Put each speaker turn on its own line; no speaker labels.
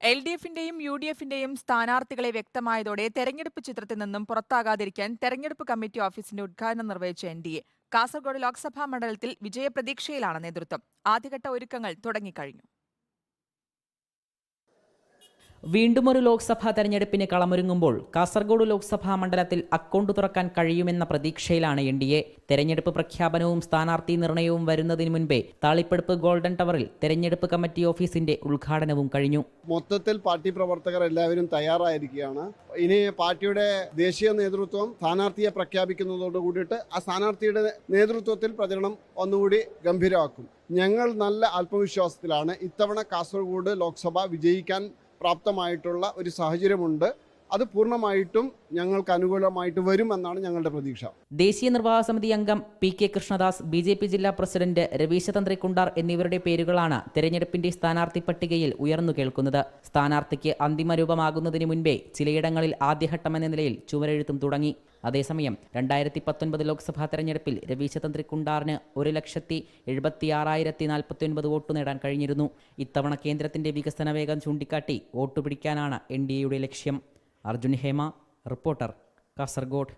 L D എഫിന്റെയും U D എഫിന്റെയും സ്ഥാനാർത്ഥികളെ വ്യക്തമായതോടെ തെരഞ്ഞെടുപ്പ് ചിത്രത്തിൽ നിന്നും പുറത്താകാതിരിക്കാൻ തെരഞ്ഞെടുപ്പ് കമ്മിറ്റി ഓഫീസിന്റെ ഉദ്ഘാടനം നിർവഹിച്ച N D A. Kasaragod Lok Sabha മണ്ഡലത്തിൽ വിജയപ്രതീക്ഷയിലാണ് നേതൃത്വം. ആദ്യഘട്ട ഒരുക്കങ്ങൾ തുടങ്ങിക്കഴിഞ്ഞു.
വീണ്ടും ഒരു ലോക്സഭാ തെരഞ്ഞെടുപ്പിന് കളമൊരുങ്ങുമ്പോൾ കാസർഗോഡ് ലോക്സഭാ മണ്ഡലത്തിൽ അക്കൗണ്ട് തുറക്കാൻ കഴിയുമെന്ന പ്രതീക്ഷയിലാണ് എൻ ഡി എ. തെരഞ്ഞെടുപ്പ് പ്രഖ്യാപനവും സ്ഥാനാർത്ഥി നിർണയവും വരുന്നതിന് മുൻപേ താളിപ്പെടുപ്പ് ഗോൾഡൻ ടവറിൽ തെരഞ്ഞെടുപ്പ് കമ്മിറ്റി ഓഫീസിന്റെ ഉദ്ഘാടനവും കഴിഞ്ഞു.
മൊത്തത്തിൽ പാർട്ടി പ്രവർത്തകർ എല്ലാവരും തയ്യാറായിരിക്കുകയാണ്. ഇനി പാർട്ടിയുടെ ദേശീയ നേതൃത്വം സ്ഥാനാർത്ഥിയെ പ്രഖ്യാപിക്കുന്നതോട് കൂടിയിട്ട് ആ സ്ഥാനാർത്ഥിയുടെ നേതൃത്വത്തിൽ പ്രചരണം ഒന്നുകൂടി ഗംഭീരമാക്കും. ഞങ്ങൾ നല്ല ആത്മവിശ്വാസത്തിലാണ് ഇത്തവണ കാസർഗോഡ് ലോക്സഭ വിജയിക്കാൻ പ്രാപ്തമായിട്ടുള്ള ഒരു സാഹചര്യമുണ്ട്. അത് പൂർണമായിട്ടും ഞങ്ങൾക്ക് അനുകൂലമായിട്ട് വരുമെന്നാണ് ഞങ്ങളുടെ പ്രതീക്ഷ.
ദേശീയ നിർവാഹക സമിതി അംഗം P K Krishnadas B J P ജില്ലാ പ്രസിഡന്റ് രവീശ കുണ്ടാർ എന്നിവരുടെ പേരുകളാണ് തെരഞ്ഞെടുപ്പിന്റെ സ്ഥാനാർത്ഥി പട്ടികയിൽ ഉയർന്നു കേൾക്കുന്നത്. സ്ഥാനാർത്ഥിക്ക് അന്തിമ രൂപമാകുന്നതിന് മുൻപേ ചിലയിടങ്ങളിൽ ആദ്യഘട്ടമെന്ന നിലയിൽ ചുവരെഴുത്തും തുടങ്ങി. അതേസമയം രണ്ടായിരത്തി പത്തൊൻപത് ലോക്സഭാ തെരഞ്ഞെടുപ്പിൽ രവീശതന്ത്രി കുണ്ടാറിന് ഒരു ലക്ഷത്തി എഴുപത്തി ആറായിരത്തി നാൽപ്പത്തി ഒൻപത് വോട്ട് നേടാൻ കഴിഞ്ഞിരുന്നു. ഇത്തവണ കേന്ദ്രത്തിന്റെ വികസന വേഗം ചൂണ്ടിക്കാട്ടി വോട്ട് പിടിക്കാനാണ് എൻ ഡി എയുടെ ലക്ഷ്യം. അർജുൻ ഹേമ റിപ്പോർട്ടർ കാസർഗോഡ്.